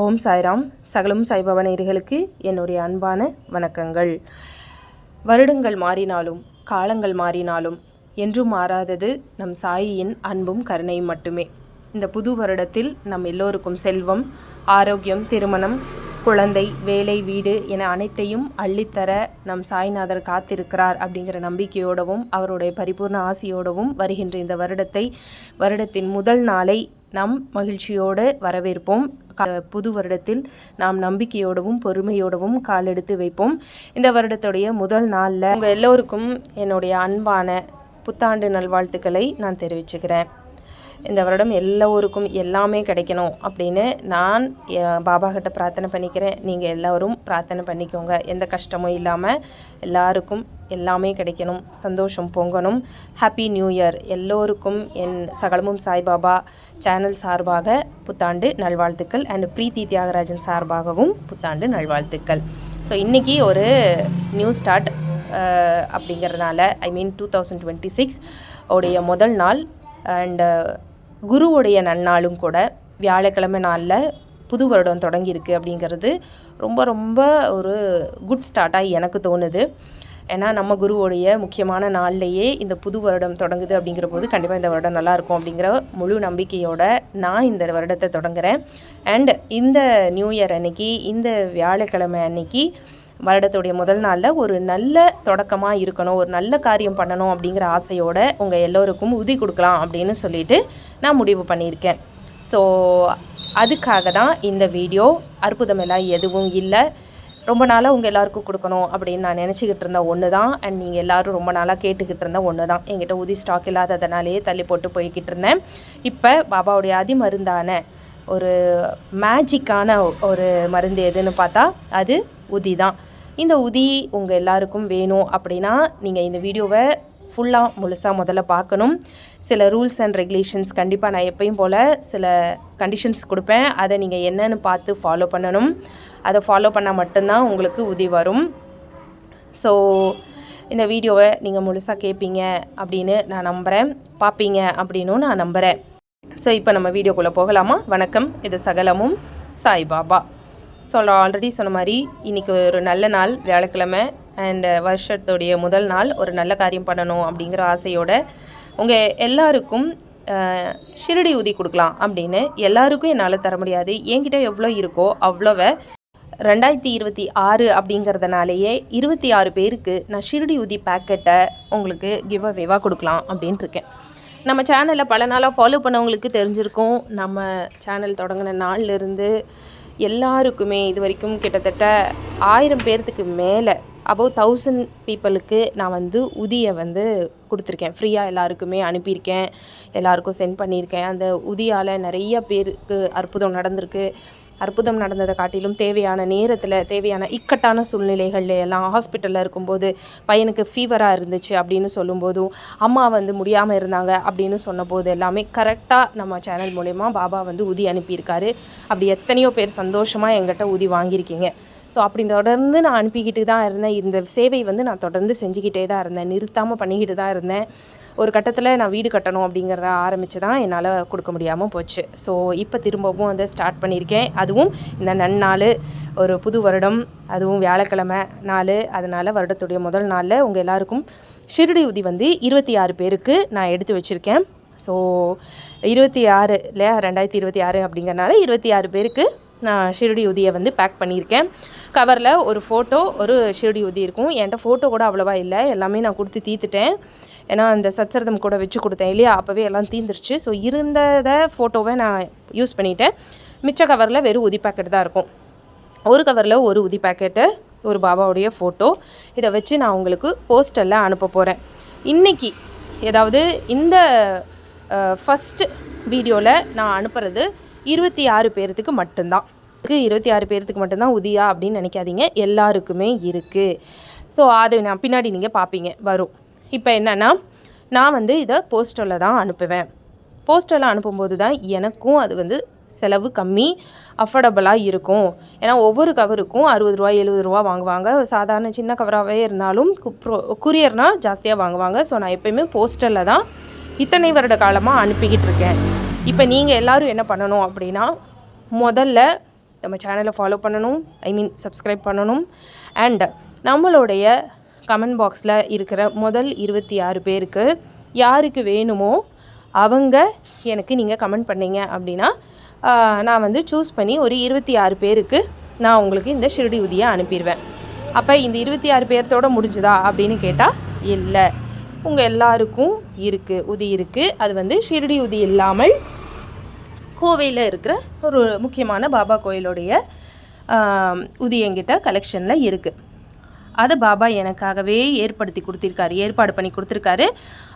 ஓம் சாய்ராம். சகலம் சாய்பாபா நேயர்களுக்கு என்னுடைய அன்பான வணக்கங்கள். வருடங்கள் மாறினாலும் காலங்கள் மாறினாலும் என்றும் மாறாதது நம் சாயியின் அன்பும் கருணையும் மட்டுமே. இந்த புது வருடத்தில் நம் எல்லோருக்கும் செல்வம் ஆரோக்கியம் திருமணம் குழந்தை வேலை வீடு என அனைத்தையும் அள்ளித்தர நம் சாய்நாதர் காத்திருக்கிறார் அப்படிங்கிற நம்பிக்கையோடவும் அவருடைய பரிபூர்ண ஆசையோடவும் வருகின்ற இந்த வருடத்தை வருடத்தின் முதல் நாளை நாம் மகிழ்ச்சியோடு வரவேற்போம். புது வருடத்தில் நாம் நம்பிக்கையோடவும் பொறுமையோடவும் காலெடுத்து வைப்போம். இந்த வருடத்துடைய முதல் நாளில் உங்கள் எல்லோருக்கும் என்னுடைய அன்பான புத்தாண்டு நல்வாழ்த்துக்களை நான் தெரிவிச்சுக்கிறேன். இந்த வருடம் எல்லோருக்கும் எல்லாமே கிடைக்கணும் அப்படின்னு நான் பாபா கிட்ட பிரார்த்தனை பண்ணிக்கிறேன். நீங்கள் எல்லோரும் பிரார்த்தனை பண்ணிக்கோங்க. எந்த கஷ்டமும் இல்லாமல் எல்லாருக்கும் எல்லாமே கிடைக்கணும். சந்தோஷம் பொங்கணும். ஹாப்பி நியூ இயர் எல்லோருக்கும் என் சகலமும் சாய்பாபா சேனல் சார்பாக புத்தாண்டு நல்வாழ்த்துக்கள். அண்ட் பிரீத்தி தியாகராஜன் சார்பாகவும் புத்தாண்டு நல்வாழ்த்துக்கள். ஸோ இன்றைக்கி ஒரு நியூ ஸ்டார்ட் அப்படிங்கிறதுனால I mean two thousand twenty six உடைய முதல் நாள் அண்டு uh, குருவுடைய நன்னாளும் கூட வியாழக்கிழமை நாளில் புது வருடம் தொடங்கியிருக்கு அப்படிங்கிறது ரொம்ப ரொம்ப ஒரு குட் ஸ்டார்ட்டாக எனக்கு தோணுது. ஏன்னா நம்ம குருவுடைய முக்கியமான நாள்லையே இந்த புது வருடம் தொடங்குது அப்படிங்கிற போது கண்டிப்பாக இந்த வருடம் நல்லாயிருக்கும் அப்படிங்கிற முழு நம்பிக்கையோட நான் இந்த வருடத்தை தொடங்குகிறேன் அண்ட் இந்த நியூ இயர் அன்னைக்கு இந்த வியாழக்கிழமை அன்னைக்கு வருடத்துடைய முதல் நாளில் ஒரு நல்ல தொடக்கமாக இருக்கணும் ஒரு நல்ல காரியம் பண்ணணும் அப்படிங்கிற ஆசையோட உங்கள் எல்லோருக்கும் உதி கொடுக்கலாம் அப்படின்னு சொல்லிட்டு நான் முடிவு பண்ணியிருக்கேன். ஸோ அதுக்காக தான் இந்த வீடியோ அற்புதமெல்லாம் எதுவும் இல்லை. ரொம்ப நாளாக உங்கள் எல்லாருக்கும் கொடுக்கணும் அப்படின்னு நான் நினச்சிக்கிட்டு இருந்த ஒன்று தான். அண்ட் நீங்கள் எல்லோரும் ரொம்ப நாளாக கேட்டுக்கிட்டு இருந்த ஒன்று தான். என்கிட்ட உதி ஸ்டாக் இல்லாததுனாலேயே தள்ளி போட்டு போய்கிட்டு இருந்தேன். இப்போ பாபாவுடைய அதிமருந்தான ஒரு மேஜிக்கான ஒரு மருந்து எதுன்னு பார்த்தா அது உதி தான். இந்த உதி உங்கள் எல்லாருக்கும் வேணும் அப்படின்னா நீங்கள் இந்த வீடியோவை ஃபுல்லாக முழுசாக முதல்ல பார்க்கணும். சில ரூல்ஸ் அண்ட் ரெகுலேஷன்ஸ் கண்டிப்பாக நான் எப்பயும் போல் சில கண்டிஷன்ஸ் கொடுப்பேன். அதை நீங்கள் என்னன்னு பார்த்து ஃபாலோ பண்ணணும். அதை ஃபாலோ பண்ணால் மட்டும்தான் உங்களுக்கு உதி வரும். ஸோ இந்த வீடியோவை நீங்கள் முழுசாக கேட்பீங்க அப்படின்னு நான் நம்புகிறேன் பார்ப்பீங்க அப்படின்னும் நான் நம்புகிறேன் ஸோ இப்போ நம்ம வீடியோக்குள்ளே போகலாமா? வணக்கம். இது சகலமும் சாய்பாபா. ஸோ ஆல்ரெடி சொன்ன மாதிரி இன்றைக்கி ஒரு நல்ல நாள் வியாழக்கிழமை அண்ட் வருஷத்துடைய முதல் நாள் ஒரு நல்ல காரியம் பண்ணணும் அப்படிங்கிற ஆசையோட உங்கள் எல்லாருக்கும் ஷிரடி ஊதி கொடுக்கலாம் அப்படின்னு எல்லாருக்கும் என்னால் தர முடியாது. என்கிட்ட எவ்வளோ இருக்கோ அவ்வளோவை ரெண்டாயிரத்தி இருபத்தி ஆறு அப்படிங்கிறதுனாலேயே இருபத்தி ஆறு பேருக்கு நான் ஷிரடி உதி பேக்கெட்டை உங்களுக்கு கிவ் அவேவாக கொடுக்கலாம் அப்படின்ட்டு இருக்கேன். நம்ம சேனலை பல நாளாக ஃபாலோ பண்ணவங்களுக்கு தெரிஞ்சிருக்கும். நம்ம சேனல் தொடங்கின நாள்லேருந்து எல்லாருக்குமே இது வரைக்கும் கிட்டத்தட்ட ஆயிரம் பேர்த்துக்கு மேலே அபவ் தௌசண்ட் பீப்புளுக்கு நான் வந்து உதியை வந்து கொடுத்துருக்கேன். ஃப்ரீயாக எல்லாருக்குமே அனுப்பியிருக்கேன். எல்லாருக்கும் சென்ட் பண்ணியிருக்கேன். அந்த உதியால் நிறைய பேருக்கு அற்புதம் நடந்திருக்கு. அற்புதம் நடந்ததை காட்டிலும் தேவையான நேரத்தில் தேவையான இக்கட்டான சூழ்நிலைகள்ல எல்லாம் ஹாஸ்பிட்டலில் இருக்கும்போது பையனுக்கு ஃபீவராக இருந்துச்சு அப்படின்னு சொல்லும்போதும் அம்மா வந்து முடியாமல் இருந்தாங்க அப்படின்னு சொன்னபோது எல்லாமே கரெக்டாக நம்ம சேனல் மூலயமா பாபா வந்து உதி அனுப்பியிருக்காரு. அப்படி எத்தனையோ பேர் சந்தோஷமாக எங்கிட்ட உதி வாங்கியிருக்கீங்க. ஸோ அப்படி தொடர்ந்து நான் அனுப்பிக்கிட்டு தான் இருந்தேன். இந்த சேவை வந்து நான் தொடர்ந்து செஞ்சுக்கிட்டே தான் இருந்தேன். நிறுத்தாமல் பண்ணிக்கிட்டு தான் இருந்தேன். ஒரு கட்டத்தில் நான் வீடு கட்டணும் அப்படிங்கிற ஆரம்பித்து தான் என்னால் கொடுக்க முடியாமல் போச்சு. ஸோ இப்போ திரும்பவும் வந்து ஸ்டார்ட் பண்ணியிருக்கேன். அதுவும் இந்த நன்னாள் ஒரு புது வருடம் அதுவும் வியாழக்கிழமை நாள் அதனால் வருடத்துடைய முதல் நாளில் உங்கள் எல்லாருக்கும் ஷிரடி உதி வந்து இருபத்தி ஆறு பேருக்கு நான் எடுத்து வச்சுருக்கேன். ஸோ இருபத்தி ஆறு இல்லையா ரெண்டாயிரத்தி இருபத்தி ஆறு அப்படிங்கிறனால இருபத்தி ஆறு பேருக்கு நான் ஷிரடி உதியை வந்து பேக் பண்ணியிருக்கேன். கவரில் ஒரு ஃபோட்டோ ஒரு ஷிரடி உதி இருக்கும். என்கிட்ட ஃபோட்டோ கூட அவ்வளோவா இல்லை. எல்லாமே நான் கொடுத்து தீர்த்துட்டேன் ஏன்னா அந்த சச்சரதம் கூட வச்சு கொடுத்தேன் இல்லையா? அப்போவே எல்லாம் தீந்துருச்சு. ஸோ இருந்ததை ஃபோட்டோவை நான் யூஸ் பண்ணிட்டேன். மிச்ச கவரில் வெறும் உதி பேக்கெட் தான் இருக்கும். ஒரு கவரில் ஒரு உதி பேக்கெட்டு ஒரு பாபாவுடைய ஃபோட்டோ இதை வச்சு நான் உங்களுக்கு போஸ்டரில் அனுப்ப போகிறேன் இன்றைக்கி ஏதாவது இந்த ஃபஸ்ட்டு வீடியோவில் நான் அனுப்புறது இருபத்தி ஆறு பேர்த்துக்கு மட்டும்தான். இருபத்தி ஆறு பேர்த்துக்கு மட்டும்தான் உதியா அப்படின்னு நினைக்காதீங்க. எல்லாருக்குமே இருக்குது ஸோ அது நான் பின்னாடி நீங்கள் பார்ப்பீங்க வரும். இப்போ என்னென்னா நான் வந்து இதை போஸ்டரில் தான் அனுப்புவேன். போஸ்டரில் அனுப்பும்போது தான் எனக்கும் அது வந்து செலவு கம்மி அஃபோர்டபுளாக இருக்கும். ஏன்னா ஒவ்வொரு கவருக்கும் அறுபது ரூபா எழுபது ரூபா வாங்குவாங்க. சாதாரண சின்ன கவராகவே இருந்தாலும் குரியர்னால் ஜாஸ்தியாக வாங்குவாங்க. ஸோ நான் எப்போயுமே போஸ்டரில் தான் இத்தனை வருட காலமாக அனுப்பிக்கிட்டு இருக்கேன். இப்போ நீங்கள் எல்லாரும் என்ன பண்ணணும் அப்படின்னா முதல்ல நம்ம சேனலை ஃபாலோ பண்ணணும். ஐ மீன் சப்ஸ்கிரைப் பண்ணணும். அண்ட் நம்மளுடைய கமெண்ட் பாக்ஸில் இருக்கிற முதல் இருபத்தி ஆறு பேருக்கு யாருக்கு வேணுமோ அவங்க எனக்கு நீங்கள் கமெண்ட் பண்ணீங்க அப்படின்னா நான் வந்து சூஸ் பண்ணி ஒரு இருபத்தி ஆறு பேருக்கு நான் உங்களுக்கு இந்த ஷிரடி உதியை அனுப்பிடுவேன். அப்போ இந்த இருபத்தி ஆறு பேர்த்தோட முடிஞ்சுதா அப்படின்னு கேட்டால் இல்லை. உங்கள் எல்லாருக்கும் இருக்குது உதி இருக்குது அது வந்து ஷிரடி உதி இல்லாமல் கோவையில் இருக்கிற ஒரு முக்கியமான பாபா கோயிலுடைய உதி என்கிட்ட கலெக்ஷனில் இருக்குது அதை பாபா எனக்காகவே ஏற்படுத்தி கொடுத்துருக்காரு ஏற்பாடு பண்ணி கொடுத்துருக்காரு.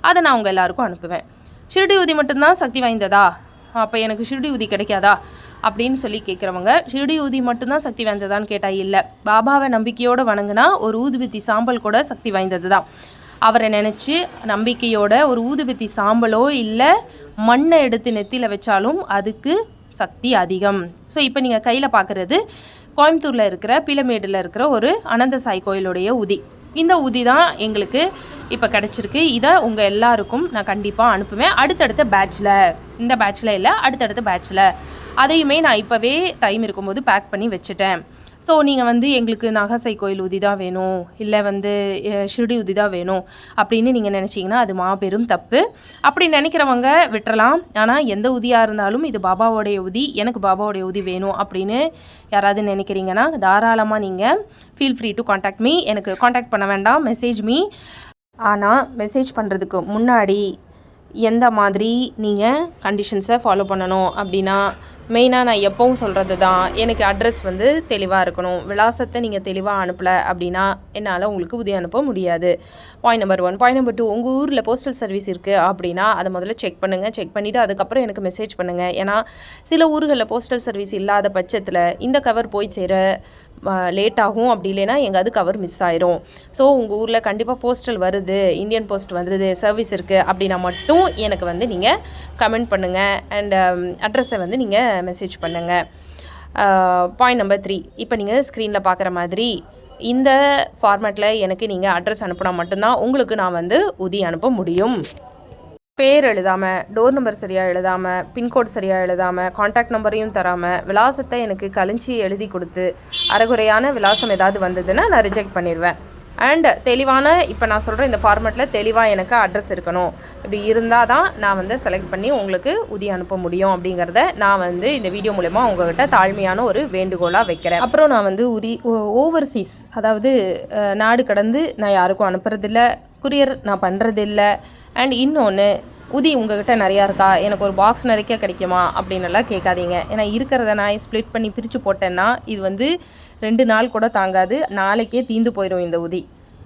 அதை நான் உங்கள் எல்லாருக்கும் அனுப்புவேன். ஷிரடி உதி மட்டும்தான் சக்தி வாய்ந்ததா? அப்போ எனக்கு ஷிரடி உதி கிடைக்காதா? அப்படின்னு சொல்லி கேட்குறவங்க ஷிரடி ஊதி மட்டும்தான் சக்தி வாய்ந்ததான்னு கேட்டால் இல்லை. பாபாவை நம்பிக்கையோடு வணங்கினா ஒரு ஊதுபத்தி சாம்பல் கூட சக்தி வாய்ந்தது தான் அவரை நினச்சி நம்பிக்கையோட ஒரு ஊதுபத்தி சாம்பலோ இல்லை மண்ணை எடுத்து நெத்தியில் வச்சாலும் அதுக்கு சக்தி அதிகம். ஸோ இப்போ நீங்கள் கையில் பார்க்குறது கோயம்புத்தூரில் இருக்கிற பிலமேடில் இருக்கிற ஒரு அனந்த சாய் கோயிலுடைய உதி. இந்த உதி தான் எங்களுக்கு இப்போ கிடச்சிருக்கு. இதை உங்கள் எல்லாருக்கும் நான் கண்டிப்பாக அனுப்புவேன். அடுத்தடுத்த பேட்ச்சில் இந்த பேட்சில் இல்லை அடுத்தடுத்த பேட்ச்சில் அதையுமே நான் இப்போவே டைம் இருக்கும்போது பேக் பண்ணி வச்சுட்டேன். ஸோ நீங்கள் வந்து எங்களுக்கு நாகசை கோயில் உதி தான் வேணும் இல்லை வந்து ஷிர்டி உதி தான் வேணும் அப்படின்னு நீங்கள் நினச்சிங்கன்னா அது மாபெரும் தப்பு. அப்படி நினைக்கிறவங்க விட்டுறலாம். ஆனால் எந்த உதியாக இருந்தாலும் இது பாபாவோடைய உதி எனக்கு பாபாவோடைய உதி வேணும் அப்படின்னு யாராவது நினைக்கிறீங்கன்னா தாராளமாக நீங்கள் feel free to contact me எனக்கு காண்டாக்ட் பண்ண வேண்டாம். மெசேஜ் மீ ஆனால் மெசேஜ் பண்ணுறதுக்கு முன்னாடி எந்த மாதிரி நீங்கள் கண்டிஷன்ஸை ஃபாலோ பண்ணணும் அப்படின்னா மெயினாக நான் எப்பவும் சொல்கிறது தான் எனக்கு அட்ரஸ் வந்து தெளிவாக இருக்கணும். விலாசத்தை நீங்கள் தெளிவாக அனுப்பலை அப்படின்னா என்னால் உங்களுக்கு உதவி அனுப்ப முடியாது. Point number one point number two உங்கள் ஊரில் போஸ்டல் சர்வீஸ் இருக்குது அப்படின்னா அதை முதல்ல செக் பண்ணுங்கள் செக் பண்ணிவிட்டு அதுக்கப்புறம் எனக்கு மெசேஜ் பண்ணுங்கள் ஏன்னா சில ஊர்களில் போஸ்டல் சர்வீஸ் இல்லாத பட்சத்தில் இந்த கவர் போய் சேர லேட் ஆகும் அப்படி இல்லைன்னா எங்காவது கவர் மிஸ் ஆயிரும். ஸோ உங்கள் ஊரில் கண்டிப்பாக போஸ்டல் வருது. இந்தியன் போஸ்ட் வருது சர்வீஸ் இருக்குது அப்படின்னா மட்டும் எனக்கு வந்து நீங்கள் கமெண்ட் பண்ணுங்கள் um, அண்ட் அட்ரஸை வந்து நீங்கள் மெசேஜ் பண்ணுங்கள் பாயிண்ட் நம்பர் த்ரீ இப்போ நீங்கள் ஸ்க்ரீனில் பார்க்குற மாதிரி இந்த ஃபார்மேட்டில் எனக்கு நீங்கள் அட்ரஸ் அனுப்பினா மட்டும்தான் உங்களுக்கு நான் வந்து உதி அனுப்ப முடியும். பேர் எழுதாமல் டோர் நம்பர் சரியாக எழுதாமல் பின்கோட் சரியாக எழுதாமல் காண்டாக்ட் நம்பரையும் தராமல் விலாசத்தை எனக்கு கழிஞ்சி எழுதி கொடுத்து அரைகுறையான விலாசம் ஏதாவது வந்ததுன்னா நான் ரிஜெக்ட் பண்ணிடுவேன் அண்ட் தெளிவான இப்போ நான் சொல்கிற இந்த ஃபார்மேட்டில் தெளிவாக எனக்கு அட்ரஸ் இருக்கணும். இப்படி இருந்தால் தான் நான் வந்து செலக்ட் பண்ணி உங்களுக்கு உதவி அனுப்ப முடியும் அப்படிங்கிறத நான் வந்து இந்த வீடியோ மூலயமா உங்ககிட்ட தாழ்மையான ஒரு வேண்டுகோளாக வைக்கிறேன். அப்புறம் நான் வந்து உரி ஓவர்சீஸ் அதாவது நாடு கடந்து நான் யாருக்கும் அனுப்புறதில்ல குரியர் நான் பண்ணுறதில்ல அண்ட் இன்னொன்று உதி உங்ககிட்ட நிறையா இருக்கா? எனக்கு ஒரு பாக்ஸ் நிறைய கிடைக்குமா? அப்படின்னு எல்லாம் கேட்காதீங்க. ஏன்னா இருக்கிறத நான் ஸ்ப்ளிட் பண்ணி பிரித்து போட்டேன்னா இது வந்து ரெண்டு நாள் கூட தாங்காது. நாளைக்கே தீந்து போயிடும் இந்த உதி.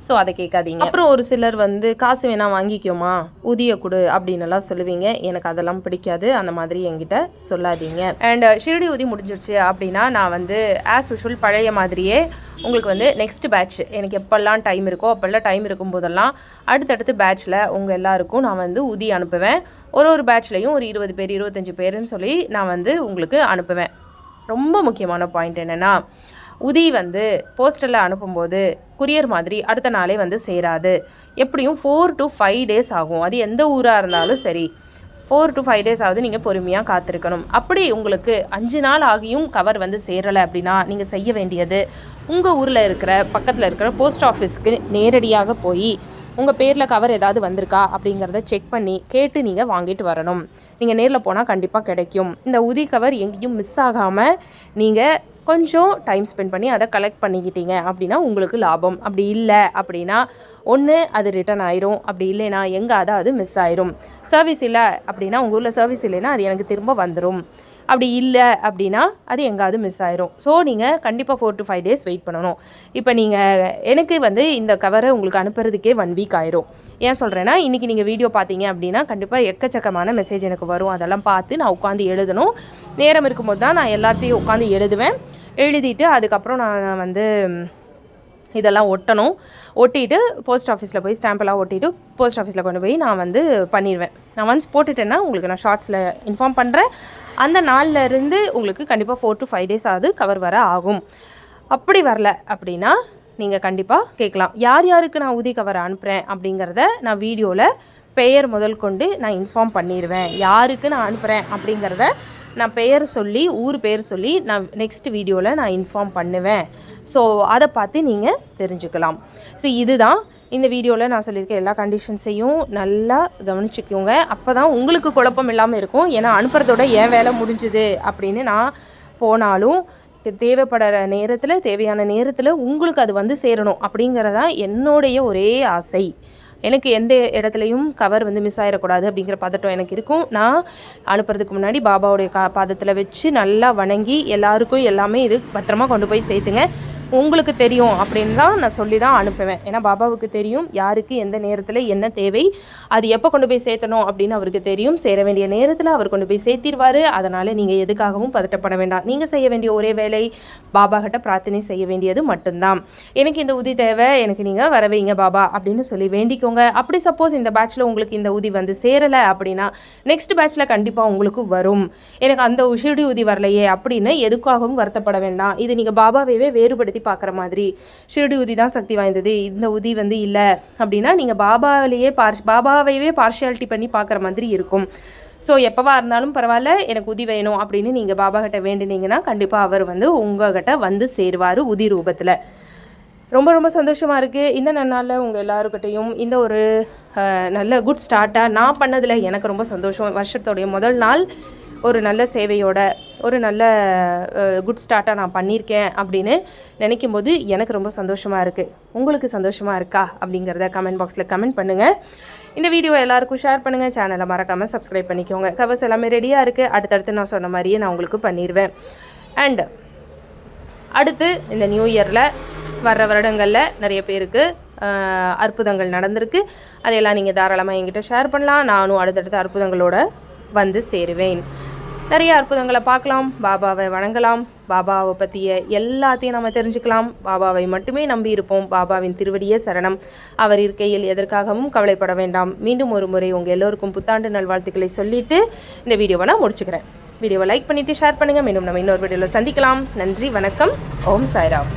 ஸோ அதை கேட்காதீங்க. அப்புறம் ஒரு சிலர் வந்து காசு வேணால் வாங்கிக்கோமா ஊதிய கொடு அப்படின்னு எல்லாம் சொல்லுவீங்க. எனக்கு அதெல்லாம் பிடிக்காது. அந்த மாதிரி என்கிட்ட சொல்லாதீங்க. அண்ட் ஷிரடி ஊதி முடிஞ்சிருச்சு அப்படின்னா நான் வந்து ஆஸ் யூஷுவல் பழைய மாதிரியே உங்களுக்கு வந்து நெக்ஸ்ட் பேட்ச் எனக்கு எப்போல்லாம் டைம் இருக்கோ அப்போல்லாம் டைம் இருக்கும் போதெல்லாம் அடுத்தடுத்து பேட்ச்சில் உங்கள் எல்லாருக்கும் நான் வந்து ஊதி அனுப்புவேன். ஒரு ஒரு பேட்ச்லேயும் ஒரு இருபது பேர் இருபத்தஞ்சி பேருன்னு சொல்லி நான் வந்து உங்களுக்கு அனுப்புவேன். ரொம்ப முக்கியமான பாயிண்ட் என்னென்னா உதி வந்து போஸ்டரில் அனுப்பும்போது குரியர் மாதிரி அடுத்த நாளே வந்து சேராது. எப்படியும் ஃபோர் டு ஃபைவ் டேஸ் ஆகும். அது எந்த ஊராக இருந்தாலும் சரி. ஃபோர் டு ஃபைவ் டேஸ் ஆகுது நீங்கள் பொறுமையாக காத்திருக்கணும். அப்படி உங்களுக்கு அஞ்சு நாள் ஆகியும் கவர் வந்து சேரலை அப்படின்னா நீங்கள் செய்ய வேண்டியது உங்கள் ஊரில் இருக்கிற பக்கத்தில் இருக்கிற போஸ்ட் ஆஃபீஸ்க்கு நேரடியாக போய் உங்கள் பேரில் கவர் ஏதாவது வந்திருக்கா அப்படிங்கிறத செக் பண்ணி கேட்டு நீங்கள் வாங்கிட்டு வரணும். நீங்கள் நேரில் போனால் கண்டிப்பாக கிடைக்கும். இந்த உதி கவர் எங்கேயும் மிஸ் ஆகாமல் நீங்கள் கொஞ்சம் டைம் ஸ்பெண்ட் பண்ணி அதை கலெக்ட் பண்ணிக்கிட்டீங்க அப்படின்னா உங்களுக்கு லாபம். அப்படி இல்லை அப்படின்னா ஒன்று அது ரிட்டர்ன் ஆயிரும். அப்படி இல்லைன்னா எங்கே அதாவது மிஸ் ஆயிரும். சர்வீஸ் இல்லை அப்படின்னா உங்கள் ஊரில் சர்வீஸ் இல்லைன்னா அது எனக்கு திரும்ப வந்துடும் அப்படி இல்லை அப்படின்னா அது எங்காவது மிஸ் ஆயிரும். ஸோ நீங்கள் கண்டிப்பாக four to five days wait பண்ணணும். இப்போ நீங்கள் எனக்கு வந்து இந்த கவரை உங்களுக்கு அனுப்புறதுக்கே ஒன் வீக் ஆயிரும். ஏன் சொல்கிறேன்னா இன்றைக்கி நீங்கள் வீடியோ பார்த்தீங்க அப்படின்னா கண்டிப்பாக எக்கச்சக்கமான மெசேஜ் எனக்கு வரும். அதெல்லாம் பார்த்து நான் உட்காந்து எழுதணும். நேரம் இருக்கும்போது தான் நான் எல்லாத்தையும் உட்காந்து எழுதுவேன். எழுதிட்டு அதுக்கப்புறம் நான் வந்து இதெல்லாம் ஒட்டணும். ஒட்டிட்டு போஸ்ட் ஆஃபீஸில் போய் ஸ்டாம்பெல்லாம் ஒட்டிட்டு போஸ்ட் ஆஃபீஸில் கொண்டு போய் நான் வந்து பண்ணிடுவேன் நான் ஒன்ஸ் போட்டுட்டேன்னா உங்களுக்கு நான் ஷார்ட்ஸில் இன்ஃபார்ம் பண்ணுறேன் அந்த நாள்லேருந்து உங்களுக்கு கண்டிப்பாக ஃபோர் டு ஃபைவ் டேஸ் ஆகுது கவர் வர ஆகும். அப்படி வரல அப்படின்னா நீங்கள் கண்டிப்பாக கேட்கலாம். யார் யாருக்கு நான் ஊதி கவர் அனுப்புகிறேன் அப்படிங்கிறத நான் வீடியோவில் பெயர் முதல் கொண்டு நான் இன்ஃபார்ம் பண்ணிடுவேன் யாருக்கு நான் அனுப்புகிறேன் அப்படிங்கிறத நான் பெயர் சொல்லி ஊர் பெயர் சொல்லி நான் நெக்ஸ்ட் வீடியோவில் நான் இன்ஃபார்ம் பண்ணுவேன். ஸோ அதை பார்த்து நீங்கள் தெரிஞ்சுக்கலாம். ஸோ இதுதான் இந்த வீடியோவில் நான் சொல்லியிருக்க எல்லா கண்டிஷன்ஸையும் நல்லா கவனிச்சுக்கோங்க. அப்போ தான் உங்களுக்கு குழப்பம் இல்லாமல் இருக்கும். ஏன்னா அனுப்புறதோட என் வேலை முடிஞ்சுது அப்படின்னு நான் போனாலும் தேவைப்படுற நேரத்தில் தேவையான நேரத்தில் உங்களுக்கு அது வந்து சேரணும் அப்படிங்கிறதான் என்னுடைய ஒரே ஆசை. எனக்கு எந்த இடத்துலையும் கவர் வந்து மிஸ் ஆகிடக்கூடாது அப்படிங்கிற பதட்டம் எனக்கு இருக்கும். நான் அனுப்புறதுக்கு முன்னாடி பாபாவுடைய கா பாதத்தில் வச்சு நல்லா வணங்கி எல்லாருக்கும் எல்லாமே இது பத்திரமா கொண்டு போய் சேர்த்துங்க. உங்களுக்கு தெரியும் அப்படின்னு தான் நான் சொல்லி தான் அனுப்புவேன். ஏன்னா பாபாவுக்கு தெரியும் யாருக்கு எந்த நேரத்தில் என்ன தேவை அது எப்போ கொண்டு போய் சேர்த்தணும் அப்படின்னு அவருக்கு தெரியும். சேர வேண்டிய நேரத்தில் அவர் கொண்டு போய் சேர்த்திருவார். அதனால் நீங்கள் எதுக்காகவும் பதட்டப்பட வேண்டாம். நீங்கள் செய்ய வேண்டிய ஒரே வேலை பாபா கிட்ட பிரார்த்தனை செய்ய வேண்டியது மட்டும்தான். எனக்கு இந்த உதி தேவை எனக்கு நீங்கள் வர வைங்க பாபா அப்படின்னு சொல்லி வேண்டிக்கோங்க. அப்படி சப்போஸ் இந்த பேட்ச்சில் உங்களுக்கு இந்த உதி வந்து சேரலை அப்படின்னா நெக்ஸ்ட் பேட்ச்சில் கண்டிப்பாக உங்களுக்கு வரும். எனக்கு அந்த உஷிடி உதி வரலையே அப்படின்னு எதுக்காகவும் வருத்தப்பட வேண்டாம். இது நீங்கள் பாபாவையே வேறுபடுத்தி பார்க்குற மாதிரி. ஷிரடி உதி தான் சக்தி வாய்ந்தது. இந்த உதி வந்து இல்லை. அப்படின்னா நீங்கள் பாபாவிலேயே பார்ஷ் பாபாவையே பார்ஷியாலிட்டி பண்ணி பார்க்குற மாதிரி இருக்கும். ஸோ எப்போவா இருந்தாலும் பரவாயில்ல எனக்கு உதி வேணும் அப்படின்னு நீங்கள் பாபா கிட்ட வேண்டினீங்கன்னா கண்டிப்பாக அவர் வந்து உங்ககிட்ட வந்து சேருவார் உதி ரூபத்தில். ரொம்ப ரொம்ப சந்தோஷமாக இருக்குது இந்த நன்னாளில் உங்கள் எல்லாருக்கிட்டையும் இந்த ஒரு நல்ல குட் ஸ்டார்ட்டாக நான் பண்ணதில் எனக்கு ரொம்ப சந்தோஷம். வருஷத்தோடைய முதல் நாள் ஒரு நல்ல சேவையோட ஒரு நல்ல குட் ஸ்டார்ட்டாக நான் பண்ணியிருக்கேன் அப்படின்னு நினைக்கும் போது எனக்கு ரொம்ப சந்தோஷமாக இருக்குது உங்களுக்கு சந்தோஷமாக இருக்கா அப்படிங்கிறத கமெண்ட் பாக்ஸில் கமெண்ட் பண்ணுங்கள் இந்த வீடியோ எல்லாருக்கும் ஷேர் பண்ணுங்கள் சேனலை மறக்காமல் சப்ஸ்கிரைப் பண்ணிக்கோங்க. கவர்ஸ் எல்லாமே ரெடியாக இருக்குது அடுத்தடுத்து நான் சொன்ன மாதிரியே நான் உங்களுக்கு பண்ணிடுவேன் அண்ட் அடுத்து இந்த நியூ இயரில் வர்ற வருடங்களில் நிறைய பேருக்கு அற்புதங்கள் நடந்திருக்கு. அதையெல்லாம் நீங்கள் தாராளமாக என்கிட்ட ஷேர் பண்ணலாம். நானும் அடுத்தடுத்த அற்புதங்களோட வந்து சேருவேன். நிறைய அற்புதங்களை பார்க்கலாம் பாபாவை வணங்கலாம் பாபாவை பற்றிய எல்லாத்தையும் நம்ம தெரிஞ்சுக்கலாம். பாபாவை மட்டுமே நம்பி இருப்போம். பாபாவின் திருவடியே சரணம். அவர் இருக்கையில் எதற்காகவும் கவலைப்பட வேண்டாம். மீண்டும் ஒரு முறை உங்கள் எல்லோருக்கும் புத்தாண்டு நல்வாழ்த்துக்களை சொல்லிட்டு இந்த வீடியோவை நான் முடிச்சுக்கிறேன். வீடியோவை லைக் பண்ணிவிட்டு ஷேர் பண்ணுங்கள் மீண்டும் நம்ம இன்னொரு வீடியோவில் சந்திக்கலாம். நன்றி வணக்கம். ஓம் சாய்ராம்.